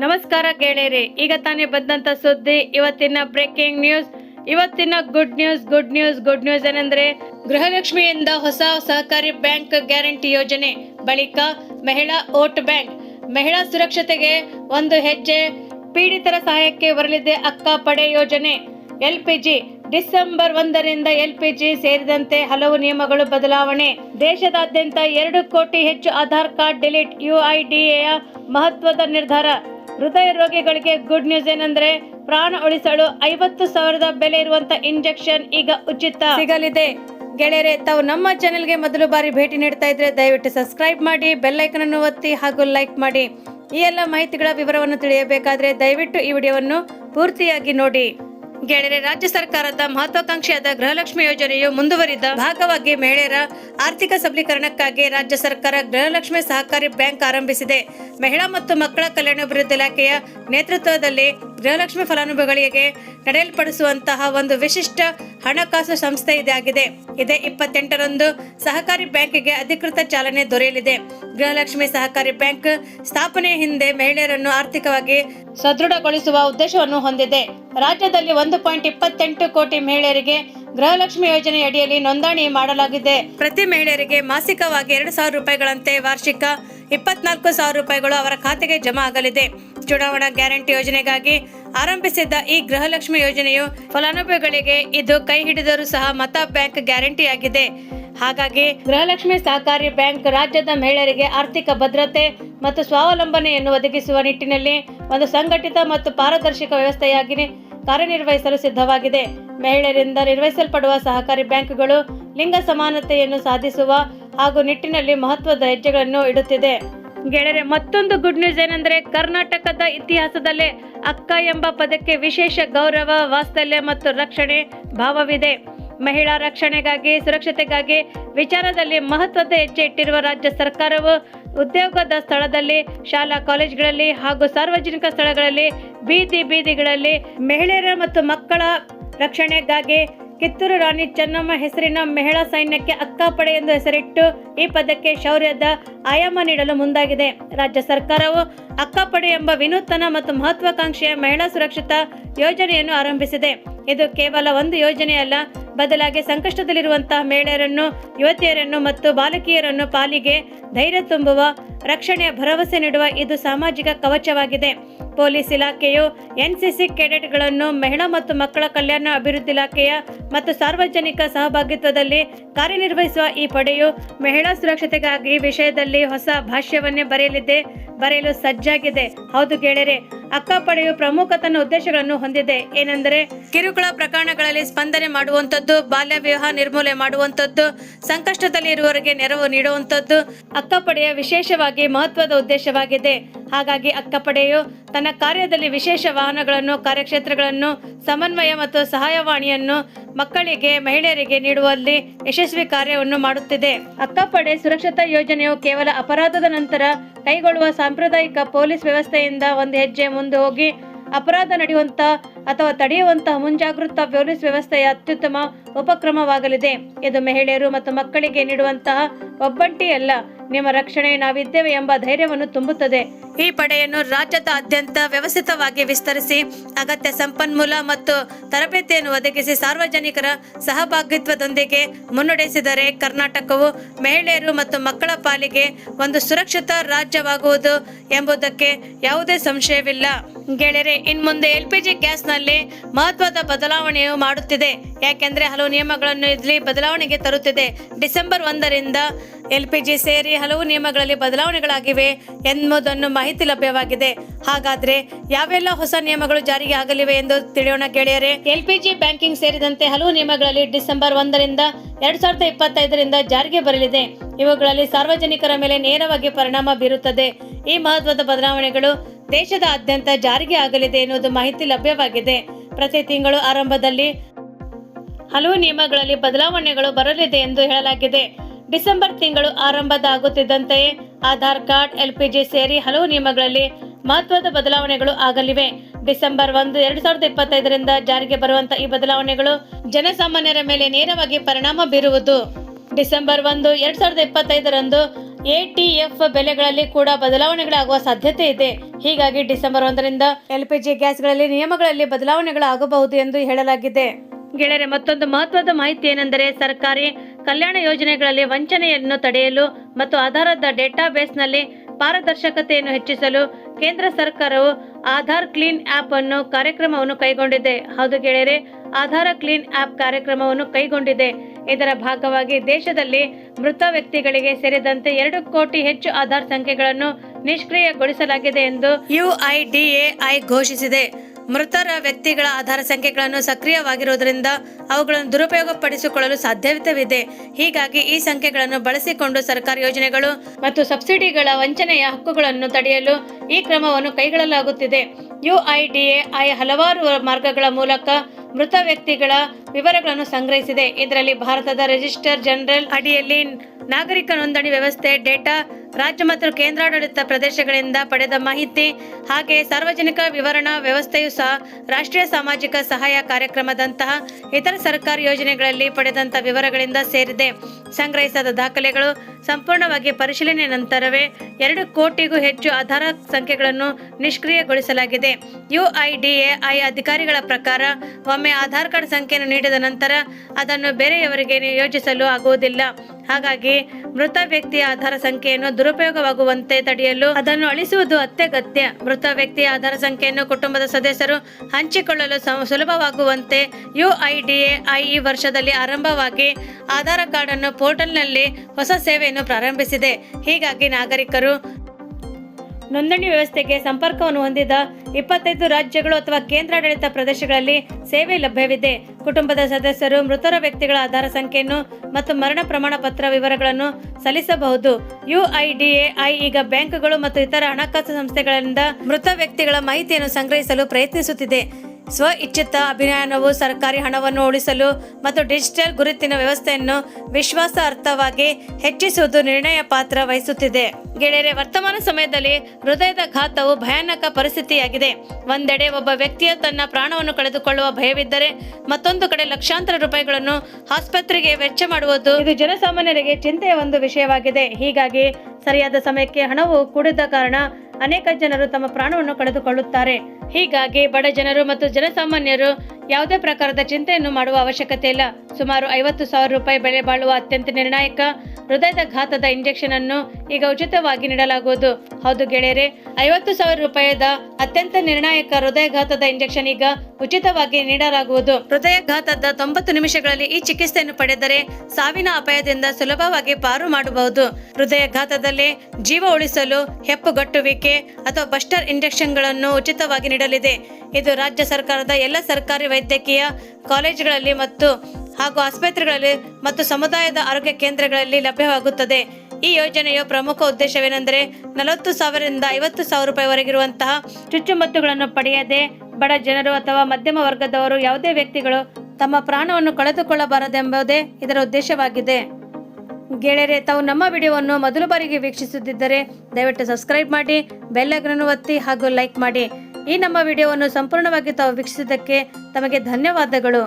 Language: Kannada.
ನಮಸ್ಕಾರ ಗೆಳೆಯರಿ, ಈಗ ತಾನೇ ಬಂದಂತ ಸುದ್ದಿ, ಇವತ್ತಿನ ಬ್ರೇಕಿಂಗ್ ನ್ಯೂಸ್ ಇವತ್ತಿನ good news good news good news ಏನಂದ್ರೆ, ಗೃಹಲಕ್ಷ್ಮಿಯಿಂದ ಹೊಸ ಸಹಕಾರಿ ಬ್ಯಾಂಕ್ ಗ್ಯಾರಂಟಿ ಯೋಜನೆ. ಬಳಿಕ ಮಹಿಳಾ ಓಟ್ ಬ್ಯಾಂಕ್. ಮಹಿಳಾ ಸುರಕ್ಷತೆಗೆ ಒಂದು ಹೆಜ್ಜೆ ಪೀಡಿತರ ಸಹಾಯಕ್ಕೆ ಬರಲಿದೆ ಅಕ್ಕ ಪಡೆ ಯೋಜನೆ. ಎಲ್ಪಿಜಿ ಡಿಸೆಂಬರ್ ಒಂದರಿಂದ ಎಲ್ಪಿಜಿ ಸೇರಿದಂತೆ ಹಲವು ನಿಯಮಗಳು ಬದಲಾವಣೆ. ದೇಶದಾದ್ಯಂತ ಎರಡು ಕೋಟಿ ಹೆಚ್ಚು ಆಧಾರ್ ಕಾರ್ಡ್ ಡಿಲೀಟ್ ಯುಐಡಿಎಯ ಮಹತ್ವದ ನಿರ್ಧಾರ. ಹೃದಯ ರೋಗಿಗಳಿಗೆ ಗುಡ್ ನ್ಯೂಸ್ ಏನಂದ್ರೆ ಪ್ರಾಣ ಉಳಿಸಲು ಐವತ್ತು ಸಾವಿರದ ಬೆಲೆ ಇರುವಂತ ಇಂಜೆಕ್ಷನ್ ಈಗ ಉಚಿತ. ಸಿಗಲಿದೆ. ಗೆಳೆಯರೆ, ತಾವು ನಮ್ಮ ಚಾನೆಲ್ಗೆ ಮೊದಲು ಬಾರಿ ಭೇಟಿ ನೀಡ್ತಾ ಇದ್ರೆ ದಯವಿಟ್ಟು ಸಬ್ಸ್ಕ್ರೈಬ್ ಮಾಡಿ ಬೆಲ್ಲೈಕನ್ ಅನ್ನು ಒತ್ತಿ ಹಾಗೂ ಲೈಕ್ ಮಾಡಿ. ಈ ಎಲ್ಲ ಮಾಹಿತಿಗಳ ವಿವರವನ್ನು ತಿಳಿಯಬೇಕಾದ್ರೆ ದಯವಿಟ್ಟು ಈ ವಿಡಿಯೋವನ್ನು ಪೂರ್ತಿಯಾಗಿ ನೋಡಿ. ಗೆಳೆಯರೆ, ರಾಜ್ಯ ಸರ್ಕಾರದ ಮಹತ್ವಾಕಾಂಕ್ಷೆಯಾದ ಗೃಹಲಕ್ಷ್ಮಿ ಯೋಜನೆಯು ಮುಂದುವರಿದ ಭಾಗವಾಗಿ ಮಹಿಳೆಯರ ಆರ್ಥಿಕ ಸಬಲೀಕರಣಕ್ಕಾಗಿ ರಾಜ್ಯ ಸರ್ಕಾರ ಗೃಹಲಕ್ಷ್ಮಿ ಸಹಕಾರಿ ಬ್ಯಾಂಕ್ ಆರಂಭಿಸಿದೆ. ಮಹಿಳಾ ಮತ್ತು ಮಕ್ಕಳ ಕಲ್ಯಾಣ ಅಭಿವೃದ್ಧಿ ಇಲಾಖೆಯ ನೇತೃತ್ವದಲ್ಲಿ ಗೃಹಲಕ್ಷ್ಮಿ ಫಲಾನುಭವಿಗಳಿಗೆ ನಡೆಯಲ್ಪಡಿಸುವಂತಹ ಒಂದು ವಿಶಿಷ್ಟ ಹಣಕಾಸು ಸಂಸ್ಥೆ ಇದಾಗಿದೆ ಇದೇ ಇಪ್ಪತ್ತೆಂಟರಂದು ಸಹಕಾರಿ ಬ್ಯಾಂಕಿಗೆ ಅಧಿಕೃತ ಚಾಲನೆ ದೊರೆಯಲಿದೆ. ಗೃಹಲಕ್ಷ್ಮಿ ಸಹಕಾರಿ ಬ್ಯಾಂಕ್ ಸ್ಥಾಪನೆ ಹಿಂದೆ ಮಹಿಳೆಯರನ್ನು ಆರ್ಥಿಕವಾಗಿ ಸದೃಢಗೊಳಿಸುವ ಉದ್ದೇಶವನ್ನು ಹೊಂದಿದೆ. ರಾಜ್ಯದಲ್ಲಿ ಒಂದು ಪಾಯಿಂಟ್ ಇಪ್ಪತ್ತೆಂಟು ಕೋಟಿ ಮಹಿಳೆಯರಿಗೆ ಗೃಹಲಕ್ಷ್ಮಿ ಯೋಜನೆ ಅಡಿಯಲ್ಲಿ ನೋಂದಣಿ ಮಾಡಲಾಗಿದೆ. ಪ್ರತಿ ಮಹಿಳೆಯರಿಗೆ ಮಾಸಿಕವಾಗಿ ಎರಡು ಸಾವಿರ ರೂಪಾಯಿಗಳಂತೆ ವಾರ್ಷಿಕ ಇಪ್ಪತ್ನಾಲ್ಕು ಸಾವಿರ ರೂಪಾಯಿಗಳು ಅವರ ಖಾತೆಗೆ ಜಮಾ ಆಗಲಿದೆ. ಚುನಾವಣಾ ಗ್ಯಾರಂಟಿ ಯೋಜನೆಗಾಗಿ ಆರಂಭಿಸಿದ್ದ ಈ ಗೃಹಲಕ್ಷ್ಮಿ ಯೋಜನೆಯು ಫಲಾನುಭವಿಗಳಿಗೆ ಇದು ಕೈ ಹಿಡಿದರೂ ಸಹ ಮತ ಬ್ಯಾಂಕ್ ಗ್ಯಾರಂಟಿ ಆಗಿದೆ. ಹಾಗಾಗಿ ಗೃಹಲಕ್ಷ್ಮಿ ಸಹಕಾರಿ ಬ್ಯಾಂಕ್ ರಾಜ್ಯದ ಮಹಿಳೆಯರಿಗೆ ಆರ್ಥಿಕ ಭದ್ರತೆ ಮತ್ತು ಸ್ವಾವಲಂಬನೆಯನ್ನು ಒದಗಿಸುವ ನಿಟ್ಟಿನಲ್ಲಿ ಒಂದು ಸಂಘಟಿತ ಮತ್ತು ಪಾರದರ್ಶಕ ವ್ಯವಸ್ಥೆಯಾಗಿ ಕಾರ್ಯನಿರ್ವಹಿಸಲು ಸಿದ್ಧವಾಗಿದೆ. ಮಹಿಳೆಯರಿಂದ ನಿರ್ವಹಿಸಲ್ಪಡುವ ಸಹಕಾರಿ ಬ್ಯಾಂಕ್ಗಳು ಲಿಂಗ ಸಮಾನತೆಯನ್ನು ಸಾಧಿಸುವ ಹಾಗೂ ನಿಟ್ಟಿನಲ್ಲಿ ಮಹತ್ವದ ಹೆಜ್ಜೆಗಳನ್ನು ಇಡುತ್ತಿದೆ. ಗೆಳೆಯರೆ, ಮತ್ತೊಂದು ಗುಡ್ ನ್ಯೂಸ್ ಏನಂದ್ರೆ, ಕರ್ನಾಟಕದ ಇತಿಹಾಸದಲ್ಲೇ ಅಕ್ಕ ಎಂಬ ಪದಕ್ಕೆ ವಿಶೇಷ ಗೌರವ, ವಾತ್ಸಲ್ಯ ಮತ್ತು ರಕ್ಷಣೆ ಭಾವವಿದೆ. ಮಹಿಳಾ ರಕ್ಷಣೆಗಾಗಿ, ಸುರಕ್ಷತೆಗಾಗಿ ವಿಚಾರದಲ್ಲಿ ಮಹತ್ವದ ಹೆಜ್ಜೆ ಇಟ್ಟಿರುವ ರಾಜ್ಯ ಸರ್ಕಾರವು ಉದ್ಯೋಗದ ಸ್ಥಳದಲ್ಲಿ, ಶಾಲಾ ಕಾಲೇಜುಗಳಲ್ಲಿ ಹಾಗೂ ಸಾರ್ವಜನಿಕ ಸ್ಥಳಗಳಲ್ಲಿ ಬೀದಿ ಬೀದಿಗಳಲ್ಲಿ ಮಹಿಳೆಯರ ಮತ್ತು ಮಕ್ಕಳ ರಕ್ಷಣೆಗಾಗಿ ಕಿತ್ತೂರು ರಾಣಿ ಚೆನ್ನಮ್ಮ ಹೆಸರಿನ ಮಹಿಳಾ ಸೈನ್ಯಕ್ಕೆ ಅಕ್ಕಾಪಡೆ ಎಂದು ಹೆಸರಿಟ್ಟು ಈ ಪದಕ್ಕೆ ಶೌರ್ಯದ ಆಯಾಮ ನೀಡಲು ಮುಂದಾಗಿದೆ. ರಾಜ್ಯ ಸರ್ಕಾರವು ಅಕ್ಕಾಪಡೆ ಎಂಬ ವಿನೂತನ ಮತ್ತು ಮಹತ್ವಾಕಾಂಕ್ಷೆಯ ಮಹಿಳಾ ಸುರಕ್ಷತಾ ಯೋಜನೆಯನ್ನು ಆರಂಭಿಸಿದೆ. ಇದು ಕೇವಲ ಒಂದು ಯೋಜನೆಯಲ್ಲ ಬದಲಾಗಿ ಸಂಕಷ್ಟದಲ್ಲಿರುವಂತಹ ಮಹಿಳೆಯರನ್ನು, ಯುವತಿಯರನ್ನು ಮತ್ತು ಬಾಲಕಿಯರನ್ನು ಪಾಲಿಗೆ ಧೈರ್ಯ ತುಂಬುವ, ರಕ್ಷಣೆಯ ಭರವಸೆ ನೀಡುವ ಇದು ಸಾಮಾಜಿಕ ಕವಚವಾಗಿದೆ. ಪೊಲೀಸ್ ಇಲಾಖೆಯು ಎನ್ಸಿಸಿ ಕೆಡೆಟ್ಗಳನ್ನು ಮಹಿಳಾ ಮತ್ತು ಮಕ್ಕಳ ಕಲ್ಯಾಣ ಅಭಿವೃದ್ಧಿ ಇಲಾಖೆಯ ಮತ್ತು ಸಾರ್ವಜನಿಕ ಸಹಭಾಗಿತ್ವದಲ್ಲಿ ಕಾರ್ಯನಿರ್ವಹಿಸುವ ಈ ಪಡೆಯು ಮಹಿಳಾ ಸುರಕ್ಷತೆಗಾಗಿ ವಿಷಯದಲ್ಲಿ ಹೊಸ ಭಾಷ್ಯವನ್ನೇ ಬರೆಯಲಿದೆ. ಬರೆಯಲು ಸಜ್ಜಾಗಿದೆ. ಹೌದು ಗೆಳೆಯರೆ ಅಕ್ಕ ಪಡೆಯು ಪ್ರಮುಖ ತನ್ನ ಉದ್ದೇಶಗಳನ್ನು ಹೊಂದಿದೆ. ಏನೆಂದರೆ, ಕಿರುಕುಳ ಪ್ರಕರಣಗಳಲ್ಲಿ ಸ್ಪಂದನೆ ಮಾಡುವಂತದ್ದು ಬಾಲ್ಯ ವಿವಾಹ ನಿರ್ಮೂಲನೆ ಮಾಡುವಂತದ್ದು ಸಂಕಷ್ಟದಲ್ಲಿ ಇರುವವರಿಗೆ ನೆರವು ನೀಡುವಂಥದ್ದು ಅಕ್ಕಪಡೆಯ ವಿಶೇಷವಾಗಿ ಮಹತ್ವದ ಉದ್ದೇಶವಾಗಿದೆ. ಹಾಗಾಗಿ ಅಕ್ಕಪಡೆಯು ತನ್ನ ಕಾರ್ಯದಲ್ಲಿ ವಿಶೇಷ ವಾಹನಗಳನ್ನು, ಕಾರ್ಯಕ್ಷೇತ್ರಗಳನ್ನು, ಸಮನ್ವಯ ಮತ್ತು ಸಹಾಯವಾಣಿಯನ್ನು ಮಕ್ಕಳಿಗೆ, ಮಹಿಳೆಯರಿಗೆ ನೀಡುವಲ್ಲಿ ಯಶಸ್ವಿ ಕಾರ್ಯವನ್ನು ಮಾಡುತ್ತಿದೆ. ಅಕ್ಕಪಡೆ ಸುರಕ್ಷತಾ ಯೋಜನೆಯು ಕೇವಲ ಅಪರಾಧದ ನಂತರ ಕೈಗೊಳ್ಳುವ ಸಾಂಪ್ರದಾಯಿಕ ಪೊಲೀಸ್ ವ್ಯವಸ್ಥೆಯಿಂದ ಒಂದು ಹೆಜ್ಜೆ ಮುಂದೆ ಹೋಗಿ ಅಪರಾಧ ನಡೆಯುವಂತ ಅಥವಾ ತಡೆಯುವಂತಹ ಮುಂಜಾಗೃತ ಪೊಲೀಸ್ ವ್ಯವಸ್ಥೆಯ ಅತ್ಯುತ್ತಮ ಉಪಕ್ರಮವಾಗಲಿದೆ. ಇದು ಮಹಿಳೆಯರು ಮತ್ತು ಮಕ್ಕಳಿಗೆ ನೀಡುವಂತಹ ಒಬ್ಬಂಟಿಯಲ್ಲ. ನಿಮ್ಮ ರಕ್ಷಣೆ ನಾವಿದ್ದೇವೆ ಎಂಬ ಧೈರ್ಯವನ್ನು ತುಂಬುತ್ತದೆ. ಈ ಪಡೆಯನ್ನು ರಾಜ್ಯದಾದ್ಯಂತ ವ್ಯವಸ್ಥಿತವಾಗಿ ವಿಸ್ತರಿಸಿ ಅಗತ್ಯ ಸಂಪನ್ಮೂಲ ಮತ್ತು ತರಬೇತಿಯನ್ನು ಒದಗಿಸಿ ಸಾರ್ವಜನಿಕರ ಸಹಭಾಗಿತ್ವದೊಂದಿಗೆ ಮುನ್ನಡೆಸಿದರೆ ಕರ್ನಾಟಕವು ಮಹಿಳೆಯರು ಮತ್ತು ಮಕ್ಕಳ ಪಾಲಿಗೆ ಒಂದು ಸುರಕ್ಷಿತ ರಾಜ್ಯವಾಗುವುದು ಎಂಬುದಕ್ಕೆ ಯಾವುದೇ ಸಂಶಯವಿಲ್ಲ. ಗೆಳೆಯರೆ, ಇನ್ಮುಂದೆ ಎಲ್ ಪಿ ಜಿ ಗ್ಯಾಸ್ನಲ್ಲಿ ಮಹತ್ವದ ಬದಲಾವಣೆಯು ಮಾಡುತ್ತಿದೆ. ಯಾಕೆಂದರೆ ಹಲವು ನಿಯಮಗಳನ್ನು ಇಲ್ಲಿ ಬದಲಾವಣೆಗೆ ತರುತ್ತಿದೆ. ಡಿಸೆಂಬರ್ ಒಂದರಿಂದ ಎಲ್ ಪಿ ಜಿ ಸೇರಿ ಹಲವು ನಿಯಮಗಳಲ್ಲಿ ಬದಲಾವಣೆಗಳಾಗಿವೆ ಎಂಬುದನ್ನು ಮಾಹಿತಿ ಲಭ್ಯವಾಗಿದೆ. ಹಾಗಾದ್ರೆ ಯಾವೆಲ್ಲ ಹೊಸ ನಿಯಮಗಳು ಜಾರಿಗೆ ಆಗಲಿವೆ ಎಂದು ತಿಳಿಯೋಣ ಗೆಳೆಯರೆ. ಎಲ್ ಪಿ ಜಿ ಬ್ಯಾಂಕಿಂಗ್ ಸೇರಿದಂತೆ ಹಲವು ನಿಯಮಗಳಲ್ಲಿ ಡಿಸೆಂಬರ್ ಒಂದರಿಂದ ಎರಡ್ ಸಾವಿರದ ಇಪ್ಪತ್ತೈದರಿಂದ ಜಾರಿಗೆ ಬರಲಿದೆ. ಇವುಗಳಲ್ಲಿ ಸಾರ್ವಜನಿಕರ ಮೇಲೆ ನೇರವಾಗಿ ಪರಿಣಾಮ ಬೀರುತ್ತದೆ. ಈ ಮಹತ್ವದ ಬದಲಾವಣೆಗಳು ದೇಶದಾದ್ಯಂತ ಜಾರಿಗೆ ಆಗಲಿದೆ ಎನ್ನುವುದು ಮಾಹಿತಿ ಲಭ್ಯವಾಗಿದೆ. ಪ್ರತಿ ತಿಂಗಳು ಆರಂಭದಲ್ಲಿ ಹಲವು ನಿಯಮಗಳಲ್ಲಿ ಬದಲಾವಣೆಗಳು ಬರಲಿದೆ ಎಂದು ಹೇಳಲಾಗಿದೆ. ಡಿಸೆಂಬರ್ ತಿಂಗಳು ಆರಂಭದಾಗುತ್ತಿದ್ದಂತೆಯೇ ಆಧಾರ್ ಕಾರ್ಡ್ ಎಲ್ಪಿಜಿ ಸೇರಿ ಹಲವು ನಿಯಮಗಳಲ್ಲಿ ಮಹತ್ವದ ಬದಲಾವಣೆಗಳು ಆಗಲಿವೆ. ಡಿಸೆಂಬರ್ ಒಂದು, ಎರಡ್ ಸಾವಿರದ ಇಪ್ಪತ್ತೈದರಿಂದ ಜಾರಿಗೆ ಬರುವಂತಹ ಈ ಬದಲಾವಣೆಗಳು ಜನಸಾಮಾನ್ಯರ ಮೇಲೆ ನೇರವಾಗಿ ಪರಿಣಾಮ ಬೀರುವುದು. ಡಿಸೆಂಬರ್ ಒಂದು, ಎರಡ್ ಸಾವಿರದ ಇಪ್ಪತ್ತೈದರಂದು ಎಟಿಎಫ್ ಬೆಲೆಗಳಲ್ಲಿ ಕೂಡ ಬದಲಾವಣೆಗಳಾಗುವ ಸಾಧ್ಯತೆ ಇದೆ. ಹೀಗಾಗಿ ಡಿಸೆಂಬರ್ ಒಂದರಿಂದ ಎಲ್ಪಿಜಿ ಗ್ಯಾಸ್ಗಳಲ್ಲಿ ನಿಯಮಗಳಲ್ಲಿ ಬದಲಾವಣೆಗಳಾಗಬಹುದು ಎಂದು ಹೇಳಲಾಗಿದೆ. ಗೆಳೆಯರೆ, ಮತ್ತೊಂದು ಮಹತ್ವದ ಮಾಹಿತಿ ಏನೆಂದರೆ ಸರ್ಕಾರಿ ಕಲ್ಯಾಣ ಯೋಜನೆಗಳಲ್ಲಿ ವಂಚನೆಯನ್ನು ತಡೆಯಲು ಮತ್ತು ಆಧಾರದ ಡೇಟಾಬೇಸ್ನಲ್ಲಿ ಪಾರದರ್ಶಕತೆಯನ್ನು ಹೆಚ್ಚಿಸಲು ಕೇಂದ್ರ ಸರ್ಕಾರವು ಆಧಾರ್ ಕ್ಲೀನ್ ಆಪ್ ಅನ್ನು ಕಾರ್ಯಕ್ರಮವನ್ನು ಕೈಗೊಂಡಿದೆ. ಹೌದು ಗೆಳೆಯರೆ, ಆಧಾರ ಕ್ಲೀನ್ ಆಪ್ ಕಾರ್ಯಕ್ರಮವನ್ನು ಕೈಗೊಂಡಿದೆ. ಇದರ ಭಾಗವಾಗಿ ದೇಶದಲ್ಲಿ ಮೃತ ವ್ಯಕ್ತಿಗಳಿಗೆ ಸೇರಿದಂತೆ ಎರಡು ಕೋಟಿ ಹೆಚ್ಚು ಆಧಾರ್ ಸಂಖ್ಯೆಗಳನ್ನು ನಿಷ್ಕ್ರಿಯಗೊಳಿಸಲಾಗಿದೆ ಎಂದು ಯುಐಡಿಎಐ ಘೋಷಿಸಿದೆ. ಮೃತರ ವ್ಯಕ್ತಿಗಳ ಆಧಾರ ಸಂಖ್ಯೆಗಳನ್ನು ಸಕ್ರಿಯವಾಗಿರುವುದರಿಂದ ಅವುಗಳನ್ನು ದುರುಪಯೋಗಪಡಿಸಿಕೊಳ್ಳಲು ಸಾಧ್ಯವಿದೆ ಹೀಗಾಗಿ ಈ ಸಂಖ್ಯೆಗಳನ್ನು ಬಳಸಿಕೊಂಡು ಸರ್ಕಾರಿ ಯೋಜನೆಗಳು ಮತ್ತು ಸಬ್ಸಿಡಿಗಳ ವಂಚನೆಯ ಹಕ್ಕುಗಳನ್ನು ತಡೆಯಲು ಈ ಕ್ರಮವನ್ನು ಕೈಗೊಳ್ಳಲಾಗುತ್ತಿದೆ. ಯುಐಡಿಎಐ ಹಲವಾರು ಮಾರ್ಗಗಳ ಮೂಲಕ ಮೃತ ವ್ಯಕ್ತಿಗಳ ವಿವರಗಳನ್ನು ಸಂಗ್ರಹಿಸಿದೆ. ಇದರಲ್ಲಿ ಭಾರತದ ರಿಜಿಸ್ಟರ್ ಜನರಲ್ ಅಡಿಯಲ್ಲಿ ನಾಗರಿಕ ನೋಂದಣಿ ವ್ಯವಸ್ಥೆ, ಡೇಟಾ ರಾಜ್ಯ ಮತ್ತು ಕೇಂದ್ರಾಡಳಿತ ಪ್ರದೇಶಗಳಿಂದ ಪಡೆದ ಮಾಹಿತಿ ಹಾಗೆ ಸಾರ್ವಜನಿಕ ವಿವರಣಾ ವ್ಯವಸ್ಥೆಯು ಸಹ ರಾಷ್ಟ್ರೀಯ ಸಾಮಾಜಿಕ ಸಹಾಯ ಕಾರ್ಯಕ್ರಮದಂತಹ ಇತರ ಸರ್ಕಾರಿ ಯೋಜನೆಗಳಲ್ಲಿ ಪಡೆದಂತ ವಿವರಗಳಿಂದ ಸೇರಿದೆ. ಸಂಗ್ರಹಿಸಿದ ದಾಖಲೆಗಳು ಸಂಪೂರ್ಣವಾಗಿ ಪರಿಶೀಲನೆ ನಂತರವೇ ಎರಡು ಕೋಟಿಗೂ ಹೆಚ್ಚು ಆಧಾರ ಸಂಖ್ಯೆಗಳನ್ನು ನಿಷ್ಕ್ರಿಯಗೊಳಿಸಲಾಗಿದೆ. ಯುಐಡಿಎಐ ಅಧಿಕಾರಿಗಳ ಪ್ರಕಾರ ಒಮ್ಮೆ ಆಧಾರ್ ಕಾರ್ಡ್ ಸಂಖ್ಯೆಯನ್ನು ನೀಡಿದ ನಂತರ ಅದನ್ನು ಬೇರೆಯವರಿಗೆ ನಿಯೋಜಿಸಲು ಆಗುವುದಿಲ್ಲ. ಹಾಗಾಗಿ ಮೃತ ವ್ಯಕ್ತಿಯ ಆಧಾರ ಸಂಖ್ಯೆಯನ್ನು ದುರುಪಯೋಗವಾಗುವಂತೆ ತಡೆಯಲು ಅದನ್ನು ಅಳಿಸುವುದು ಅತ್ಯಗತ್ಯ. ಮೃತ ವ್ಯಕ್ತಿಯ ಆಧಾರ ಸಂಖ್ಯೆಯನ್ನು ಕುಟುಂಬದ ಸದಸ್ಯರು ಹಂಚಿಕೊಳ್ಳಲು ಸುಲಭವಾಗುವಂತೆ ಯುಐಡಿಎಐ ಈ ವರ್ಷದಲ್ಲಿ ಆರಂಭವಾಗಿ ಆಧಾರ್ ಕಾರ್ಡ್ ಅನ್ನು ಪೋರ್ಟಲ್ನಲ್ಲಿ ಹೊಸ ಸೇವೆಯನ್ನು ಪ್ರಾರಂಭಿಸಿದೆ. ಹೀಗಾಗಿ ನಾಗರಿಕರು ನೋಂದಣಿ ವ್ಯವಸ್ಥೆಗೆ ಸಂಪರ್ಕವನ್ನು ಹೊಂದಿದ ಇಪ್ಪತ್ತೈದು ರಾಜ್ಯಗಳು ಅಥವಾ ಕೇಂದ್ರಾಡಳಿತ ಪ್ರದೇಶಗಳಲ್ಲಿ ಸೇವೆ ಲಭ್ಯವಿದೆ. ಕುಟುಂಬದ ಸದಸ್ಯರು ಮೃತರ ವ್ಯಕ್ತಿಗಳ ಆಧಾರ ಸಂಖ್ಯೆಯನ್ನು ಮತ್ತು ಮರಣ ಪ್ರಮಾಣ ಪತ್ರ ವಿವರಗಳನ್ನು ಸಲ್ಲಿಸಬಹುದು. ಯುಐಡಿಎಐ ಈಗ ಬ್ಯಾಂಕ್ಗಳು ಮತ್ತು ಇತರ ಹಣಕಾಸು ಸಂಸ್ಥೆಗಳಿಂದ ಮೃತ ವ್ಯಕ್ತಿಗಳ ಮಾಹಿತಿಯನ್ನು ಸಂಗ್ರಹಿಸಲು ಪ್ರಯತ್ನಿಸುತ್ತಿದೆ. ಸ್ವ ಇಚ್ಛಿತ ಅಭಿಯಾನವು ಸರ್ಕಾರಿ ಹಣವನ್ನು ಉಳಿಸಲು ಮತ್ತು ಡಿಜಿಟಲ್ ಗುರುತಿನ ವ್ಯವಸ್ಥೆಯನ್ನು ವಿಶ್ವಾಸಾರ್ಥವಾಗಿ ಹೆಚ್ಚಿಸುವುದು ನಿರ್ಣಯ ಪಾತ್ರ ವಹಿಸುತ್ತಿದೆ. ಗೆಳೆಯರೆ, ವರ್ತಮಾನ ಸಮಯದಲ್ಲಿ ಹೃದಯದ ಘಾತವು ಭಯಾನಕ ಪರಿಸ್ಥಿತಿಯಾಗಿದೆ. ಒಂದೆಡೆ ಒಬ್ಬ ವ್ಯಕ್ತಿಯ ತನ್ನ ಪ್ರಾಣವನ್ನು ಕಳೆದುಕೊಳ್ಳುವ ಭಯವಿದ್ದರೆ ಮತ್ತೊಂದು ಕಡೆ ಲಕ್ಷಾಂತರ ರೂಪಾಯಿಗಳನ್ನು ಆಸ್ಪತ್ರೆಗೆ ವೆಚ್ಚ ಮಾಡುವುದು ಇದು ಜನಸಾಮಾನ್ಯರಿಗೆ ಚಿಂತೆಯ ಒಂದು ವಿಷಯವಾಗಿದೆ. ಹೀಗಾಗಿ ಸರಿಯಾದ ಸಮಯಕ್ಕೆ ಹಣವು ಕೂಡಿದ ಕಾರಣ ಅನೇಕ ಜನರು ತಮ್ಮ ಪ್ರಾಣವನ್ನು ಕಳೆದುಕೊಳ್ಳುತ್ತಾರೆ. ಹೀಗಾಗಿ ಬಡ ಜನರು ಮತ್ತು ಜನಸಾಮಾನ್ಯರು ಯಾವುದೇ ಪ್ರಕಾರದ ಚಿಂತೆಯನ್ನು ಮಾಡುವ ಅವಶ್ಯಕತೆ ಇಲ್ಲ. ಸುಮಾರು ಐವತ್ತು ಸಾವಿರ ರೂಪಾಯಿ ಬೆಲೆ ಬಾಳುವ ಅತ್ಯಂತ ನಿರ್ಣಾಯಕ ಹೃದಯದ ಘಾತದ ಇಂಜೆಕ್ಷನ್ ಅನ್ನು ಈಗ ಉಚಿತವಾಗಿ ನೀಡಲಾಗುವುದು. ಹೌದು ಗೆಳೆಯರೇ, ಐವತ್ತು ಸಾವಿರ ರೂಪಾಯಿದ ಅತ್ಯಂತ ನಿರ್ಣಾಯಕ ಹೃದಯಘಾತದ ಇಂಜೆಕ್ಷನ್ ಈಗ ಉಚಿತವಾಗಿ ನೀಡಲಾಗುವುದು. ಹೃದಯಘಾತದ ತೊಂಬತ್ತು ನಿಮಿಷಗಳಲ್ಲಿ ಈ ಚಿಕಿತ್ಸೆಯನ್ನು ಪಡೆದರೆ ಸಾವಿನ ಅಪಾಯದಿಂದ ಸುಲಭವಾಗಿ ಪಾರು ಮಾಡಬಹುದು. ಹೃದಯಘಾತದಲ್ಲಿ ಜೀವ ಉಳಿಸಲು ಹೆಪ್ಪುಗಟ್ಟುವಿಕೆ ಅಥವಾ ಬಸ್ಟರ್ ಇಂಜೆಕ್ಷನ್ಗಳನ್ನು ಉಚಿತವಾಗಿ ನೀಡಲಿದೆ. ಇದು ರಾಜ್ಯ ಸರ್ಕಾರದ ಎಲ್ಲ ಸರ್ಕಾರಿ ವೈದ್ಯಕೀಯ ಕಾಲೇಜುಗಳಲ್ಲಿ ಮತ್ತು ಹಾಗೂ ಆಸ್ಪತ್ರೆಗಳಲ್ಲಿ ಮತ್ತು ಸಮುದಾಯದ ಆರೋಗ್ಯ ಕೇಂದ್ರಗಳಲ್ಲಿ ಲಭ್ಯವಾಗುತ್ತದೆ. ಈ ಯೋಜನೆಯ ಪ್ರಮುಖ ಉದ್ದೇಶವೇನೆಂದರೆ ನಲವತ್ತು ಸಾವಿರದಿಂದ ಐವತ್ತು ಸಾವಿರ ರೂಪಾಯಿವರೆಗಿರುವಂತಹ ಚುಚ್ಚುಮದ್ದುಗಳನ್ನು ಪಡೆಯದೆ ಬಡ ಜನರು ಅಥವಾ ಮಧ್ಯಮ ವರ್ಗದವರು ಯಾವುದೇ ವ್ಯಕ್ತಿಗಳು ತಮ್ಮ ಪ್ರಾಣವನ್ನು ಕಳೆದುಕೊಳ್ಳಬಾರದೆಂಬುದೇ ಇದರ ಉದ್ದೇಶವಾಗಿದೆ. ಗೆಳೆಯರೆ, ತಾವು ನಮ್ಮ ವಿಡಿಯೋವನ್ನು ಮೊದಲು ಬಾರಿಗೆ ವೀಕ್ಷಿಸುತ್ತಿದ್ದರೆ ದಯವಿಟ್ಟು ಸಬ್ಸ್ಕ್ರೈಬ್ ಮಾಡಿ, ಬೆಲ್ ಐಕನ್ ಒತ್ತಿ ಹಾಗೂ ಲೈಕ್ ಮಾಡಿ. ಈ ನಮ್ಮ ವಿಡಿಯೋವನ್ನು ಸಂಪೂರ್ಣವಾಗಿ ತಾವು ವೀಕ್ಷಿಸಿದ್ದಕ್ಕೆ ತಮಗೆ ಧನ್ಯವಾದಗಳು.